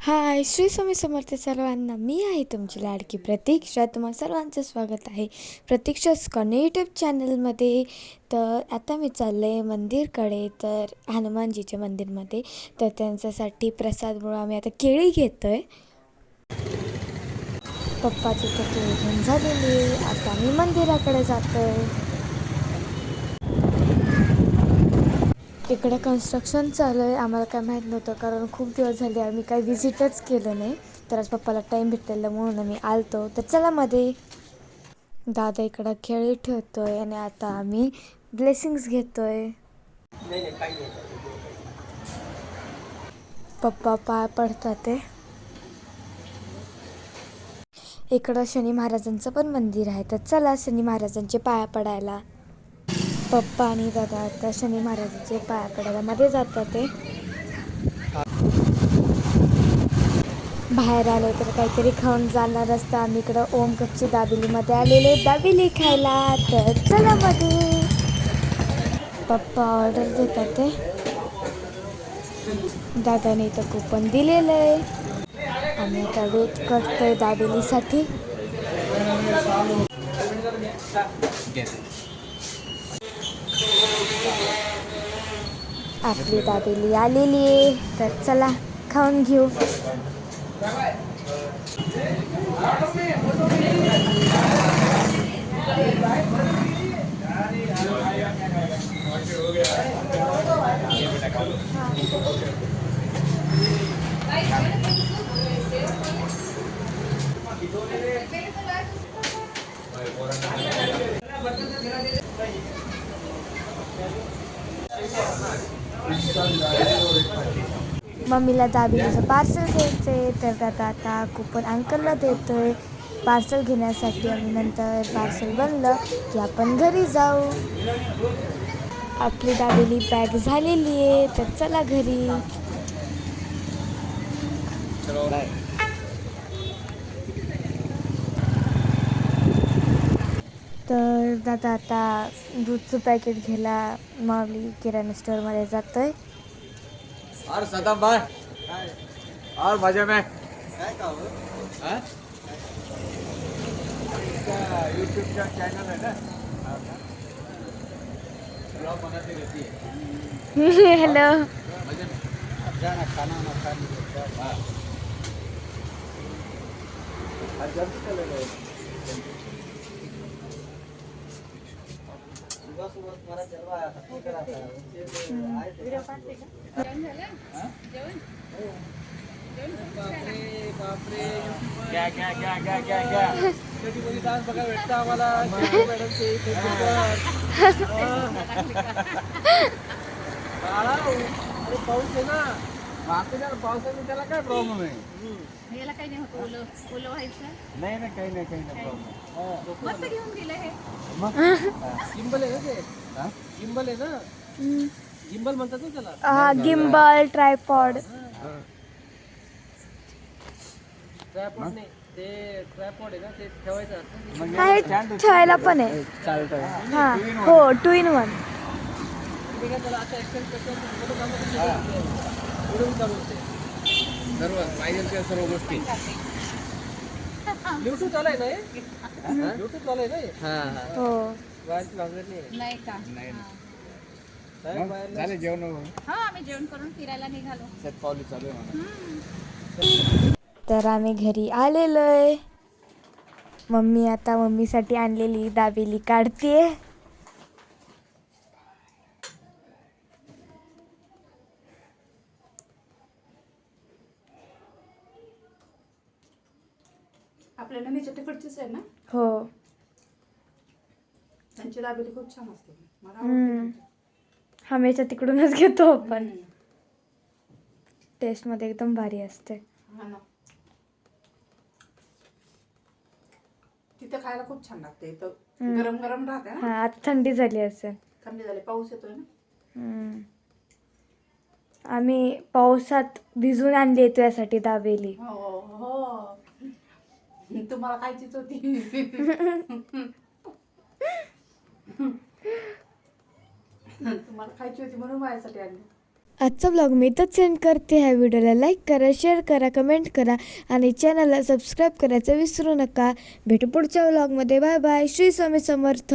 हाय श्री स्वामी समर्थ सर्वांना. मी आहे तुमची लाडकी प्रतीक्षा तुम्हा सर्वांचं स्वागत आहे. प्रतीक्षाच कॉर्ने यूट्यूब चॅनलमध्ये तर आता मी चालले आहे मंदिरकडे. तर हनुमानजीच्या मंदिरमध्ये. तर त्यांच्यासाठी प्रसाद म्हणून आम्ही आता केळी घेतो आहे पप्पाची तर केळी घेऊन झालेली आहे. आता मी मंदिराकडे जातो आहे इकडे कन्स्ट्रक्शन चालू आहे. आम्हाला काय माहीत नव्हतं कारण खूप दिवस झाले आम्ही काही विजिटच केलं नाही. तर आज पप्पाला टाईम भेटलेला म्हणून आम्ही आलतो. तर चला मध्ये. दादा इकडं खेळी आहे आणि आता आम्ही ब्लेसिंग्स घेतो आहे पप्पा पाय पडतात ते इकडं शनी महाराजांचं पण मंदिर आहे. तर चला शनी महाराजांचे पाया पडायला. पप्पा आणि दादा आता शनी महाराजांचे पाया पडायला मध्ये जातात ते. बाहेर आलो तर काहीतरी खाऊन जाणार असता. आम्ही इकडं ओम कपची दाबिलीमध्ये आलेले दाबिली खायला. तर चला मध्ये पप्पा ऑर्डर देतात ते. दादाने इथं कुपन दिलेलं आहे. आम्ही आता वेट करतोय दाबिलीसाठी. आपली दाबेली आलेली आहे. तर चला खाऊन घेऊ. मम्मीला दाबेलीचं पार्सल घ्यायचं आहे तर दादा आता कुपन अंकलला आहे पार्सल घेण्यासाठी आणि नंतर पार्सल बनलं की आपण घरी जाऊ. आपली दाबेली पॅक झालेली आहे तर चला घरी तर दादा आता दूधचं पॅकेट घ्यायला माऊली किराणा स्टोअरमध्ये जातोय. और सदम भाई. और मजे में. यूट्यूब का चैनल है? ना ब्लॉग बनाती रहती है. हॅलो मजे में खाना वाना खा लीजिए हाँ आज जल्दी चले गए कधी कधी डान्स बघा भेटतं आम्हाला. मॅडमचे अरे पाऊस आहे ना. पावसाने त्याला काय प्रॉब्लेम आहे? याला काही नाही होत ओलं ओलं व्हायचं. नाही नाही काही नाही काही नाही प्रॉब्लेम मस्त घेऊन गेलं हे. मग? गिंबल आहे ना ते? हा? गिंबल आहे ना? गिंबल म्हणतात ना त्याला. हा गिम्बल ट्रायपॉड. ट्रॅपॉड नाही ते ट्रॅपॉड आहे ना ते ठेवायचं असतं. हा हे ठेवायला पण आहे. चालतंय. हा हो. टू इन वन ते काय त्याला आता एक्सचेंज करतो उडून चालू सर्व पाहिजे त्या सर्व गोष्टी. ब्लूटूथ आलाय ना हे? ब्लूटूथ आलाय ना हे? हो वायरची नाही नाही का? नाही झाले जेवण हा आम्ही जेवण करून फिरायला निघालो. पावली चालू आहे मला तर आम्ही घरी आलेलो आहे मम्मी आता मम्मीसाठी आणलेली दाबेली काढते आपल्या नदीच्या तिकडचीच आहे ना? हो. त्यांची दाबेली खूप छान असते. मला हम्म. हमेशा तिकडूनच घेतो आपण. टेस्टमध्ये एकदम भारी असते. हा ना. तिथे खायला खूप छान लागते. गरम गरम राहते ना? हा आता थंडी झाली असेल. थंडी झाली. पाऊस येतोय ना? हम्म. आम्ही पावसात भिजून आणली आहे तुझ्यासाठी दाबेली हो हो. तुम्हाला खायचीच होती? तुम्हाला खायची होती म्हणून माझ्यासाठी आणली. आजचा ब्लॉग मी इथंच सेंड करते. ह्या व्हिडिओला लाईक करा शेअर करा कमेंट करा आणि चॅनलला सबस्क्राईब करायचं विसरू नका. भेटू पुढच्या व्लॉगमध्ये बाय बाय श्री स्वामी समर्थ.